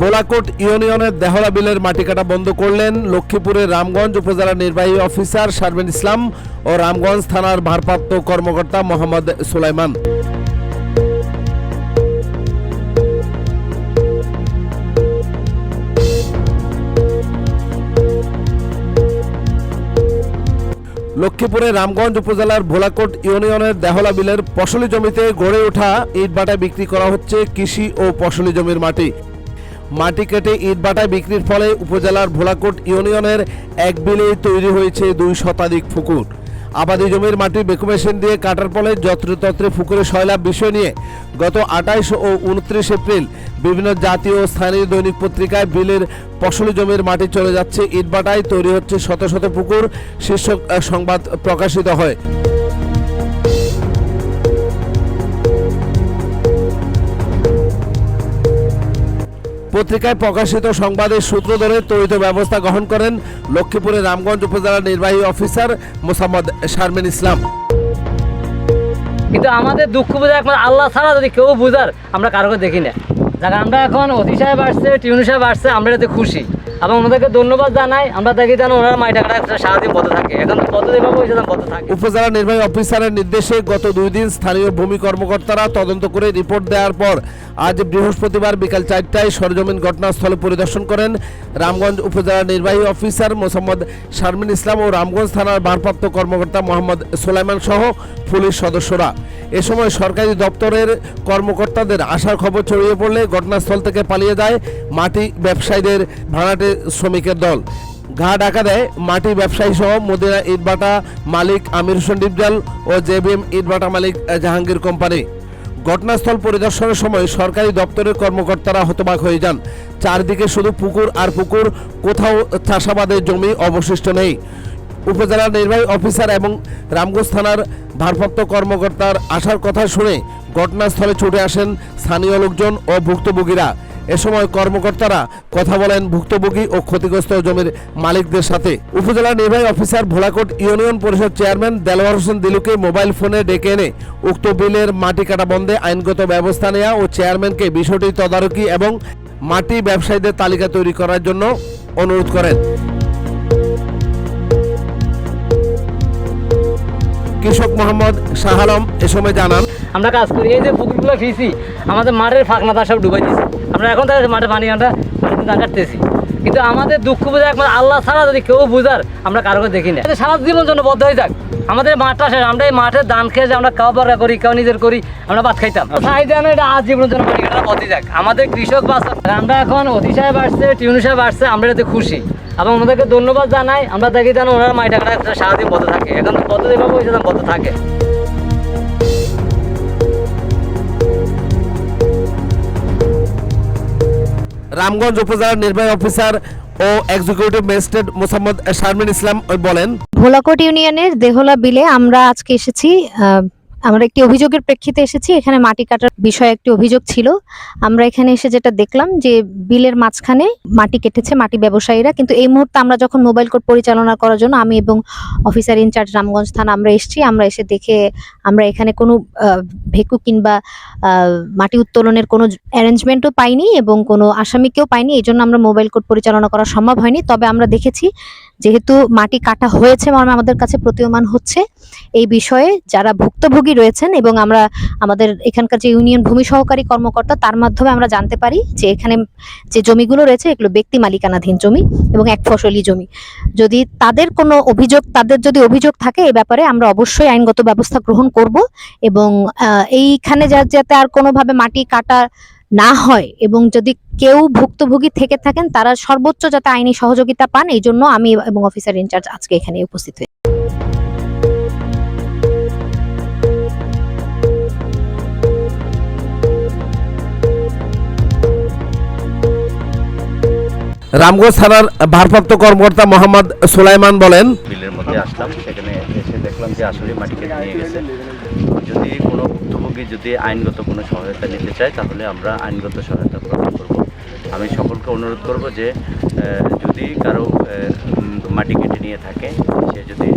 কোলাকোট ইউনিয়নের দেহলা বিলের মাটি কাটা বন্ধ করলেন লক্ষ্মীপুরের রামগঞ্জ উপজেলা নির্বাহী অফিসার শারমিন ইসলাম ও রামগঞ্জ থানার ভারপ্রাপ্ত কর্মকর্তা মোহাম্মদ সুলাইমান। লক্ষ্মীপুরের রামগঞ্জ উপজেলার ভোলাকোট ইউনিয়নের দেহলা বিলের ফসলি জমিতে গড়ে ওঠা ইটবাটা বিক্রি করা হচ্ছে কৃষি ও ফসলি জমির মাটি। মাটি কেটে ইটবাটা বিক্রির ফলে উপজেলার ভোলাকোট ইউনিয়নের এক বিলে তৈরি হয়েছে দুই শতাধিক পুকুর। আবাদি জমির মাটি বেকুমেশন দিয়ে কাটার ফলে যত্রতত্রে পুকুরে সয়লাভ বিষয় নিয়ে গত আঠাইশ ও উনত্রিশ এপ্রিল বিভিন্ন জাতীয় স্থানীয় দৈনিক পত্রিকায় বিলের ফসলি জমির মাটি চলে যাচ্ছে ইটবাটায় তৈরি হচ্ছে শত শত পুকুর, শীর্ষক সংবাদ প্রকাশিত হয়। পত্রিকায় প্রকাশিত সংবাদের সূত্র ধরে ত্বরিত ব্যবস্থা গ্রহণ করেন লক্ষ্মীপুরের রামগঞ্জ উপজেলার নির্বাহী অফিসার মোসাম্মদ শারমিন ইসলাম। কিন্তু আমাদের দুঃখ বোঝা এখন আল্লাহ ছাড়া যদি কেউ বোঝার, আমরা কারোকে দেখি না। আমরা এখন অতি সাহেব আসছে, টিউনি সাহেব আসছে, আমরা এতে খুশি। এবং ওনাদেরকে ধন্যবাদ জানাই। আমরা দেখি যেন ওনারা মাই টাকাটা সারাদিন পথে থাকে। এখন পথে দেবো ওই যেন থাকে। উপজেলা নির্বাহী অফিসারের নির্দেশে গত দুই দিন স্থানীয় ভূমি কর্মকর্তারা তদন্ত করে রিপোর্ট দেওয়ার পর আজ বৃহস্পতিবার বিকাল চারটায় সরজমিন ঘটনাস্থলে পরিদর্শন করেন রামগঞ্জ উপজেলা নির্বাহী অফিসার মোহাম্মদ শারমিন ইসলাম ও রামগঞ্জ থানার ভারপ্রাপ্ত কর্মকর্তা মোহাম্মদ সোলাইমান সহ পুলিশ সদস্যরা। এ সময় সরকারি দপ্তরের কর্মকর্তাদের আসার খবর ছড়িয়ে পড়লে ঘটনাস্থল থেকে পালিয়ে যায় মাটি ব্যবসায়ীদের ভাড়াটে শ্রমিকের দল। ঘা ডাকা দেয়, মাটি ব্যবসায়ী সহ মদিনা ইটবাটা মালিক আমির হোসেন ডিপজাল ও জেবিএম ইটবাটা মালিক জাহাঙ্গীর কোম্পানি। ঘটনাস্থল পরিদর্শনের সময় সরকারি দপ্তরের কর্মকর্তারা হতবাক হয়ে যান। চারদিকে শুধু পুকুর আর পুকুর, কোথাও চাষাবাদের জমি অবশিষ্ট নেই। উপজেলা নির্বাহী অফিসার এবং রামগঞ্জ থানার ভারপ্রাপ্ত কর্মকর্তার আসার কথা শুনে ঘটনাস্থলে ছুটে আসেন স্থানীয় লোকজন ও ভুক্তভোগীরা। এ সময় কর্মকর্তারা কথা বলেন ভুক্তভোগী ও ক্ষতিগ্রস্ত জমির মালিকদের সাথে। উপজেলা নির্বাহী অফিসার ভোলাকোট ইউনিয়ন পরিষদ চেয়ারম্যান দেলোয়ার হোসেন দিলুকে মোবাইল ফোনে ডেকে এনে উক্ত বিলের মাটি কাটা বন্ধে আইনগত ব্যবস্থা নেওয়া ও চেয়ারম্যানকে বিষয়টি তদারকি এবং মাটি ব্যবসায়ীদের তালিকা তৈরি করার জন্য অনুরোধ করেন। কৃষক মোহাম্মদ শাহ আলম এ সময় জানান আমরা কাজ করি এই যে পুকুরগুলো ফিসি আমাদের মাঠের ফাঁকনাটা সব ডুবাই দিয়েছে। আমরা এখন তাহলে মাঠে পানি আমরা কাটতেছি। কিন্তু আমাদের দুঃখ বোঝা একমাত্র আল্লাহ ছাড়া যদি কেউ বুঝার আমরা কারোকে দেখি না। সারা জীবন জন্য বদ্ধ হয়ে যাক। আমাদের মাঠটা শেষ আমরা এই মাঠে ধান খেয়ে যে আমরা খাওয়া পড়া করি কেউ নিজের করি আমরা ভাত খাইতাম। চাই যেন এটা আজ জীবনের জন্য পরিকাটা বদ্ধ যাক। আমাদের কৃষক বাস আমরা এখন অতি সাহেব আসছে টিউনি সাহেব আসছে আমরা এতে খুশি। এবং ওনাদেরকে ধন্যবাদ জানাই। আমরা দেখি যেন ওনারা মাই টাকাটা সারাদিন পথে থাকে। এখন পথে দেবো ওই যেন পথে থাকে। রামগঞ্জ উপজেলার নির্বাহী অফিসার ও এক্সিকিউটিভ ম্যাজিস্ট্রেট মোসাম্মদ শারমিন ইসলাম বলেন ভোলাকোট ইউনিয়নের দেহলা বিলে আমরা আজকে এসেছি আহ, আমরা একটি অভিযোগের প্রেক্ষিতে এসেছি। এখানে মাটি কাটার বিষয়ে একটি অভিযোগ ছিল। আমরা এখানে এসে যেটা দেখলাম যে বিলের মাঝখানে মাটি কেটেছে মাটি ব্যবসায়ীরা। কিন্তু এই মুহূর্তে আমরা যখন মোবাইল কোর্ট পরিচালনা করার জন্য আমি এবং অফিসার ইনচার্জ রামগঞ্জ থানা আমরা এসেছি, আমরা এসে দেখে আমরা এখানে কোনো ভেকু কিংবা মাটি উত্তোলনের কোনো অ্যারেঞ্জমেন্টও পাইনি এবং কোনো আসামিকেও পাইনি। এই জন্য আমরা মোবাইল কোর্ট পরিচালনা করা সম্ভব হয়নি। তবে আমরা দেখেছি যেহেতু মাটি কাটা হয়েছে, মর্মে আমাদের কাছে প্রতীয়মান হচ্ছে এই বিষয়ে যারা ভুক্তভোগী রয়েছেন এবং আমরা আমাদের এখানকার যে ইউনিয়ন ভূমি সহকারী কর্মকর্তা, তার মাধ্যমে আমরা জানতে পারি যে এখানে যে জমিগুলো রয়েছে, এগুলো ব্যক্তি মালিকানাধীন জমি এবং এক ফসলি জমি। যদি তাদের কোনো অভিযোগ, তাদের যদি অভিযোগ থাকে এই ব্যাপারে আমরা অবশ্যই আইনগত ব্যবস্থা গ্রহণ করব এবং এইখানে যাতে আর কোনোভাবে মাটি কাটা না হয় এবং যদি কেউ ভুক্তভোগী থেকে থাকেন তারা সর্বোচ্চ যাতে আইনি সহযোগিতা পান এই জন্য আমি এবং অফিসার ইনচার্জ আজকে এখানে উপস্থিত হয়েছি। রামগঞ্জ থানার ভারপ্রাপ্ত কর্মকর্তা মোহাম্মদ সুলাইমান বলেন বিলের মধ্যে আসলাম সেখানে এসে দেখলাম যে আসলে মাটি কেটে নিয়ে গেছে। যদি আইনগত কোনো সহায়তা নিতে চায়, তাহলে আমরা আইনগত সহায়তা প্রদান করব। আমি সকলকে অনুরোধ করব যে যদি কারও মাটি কেটে নিয়ে থাকে, সে যদি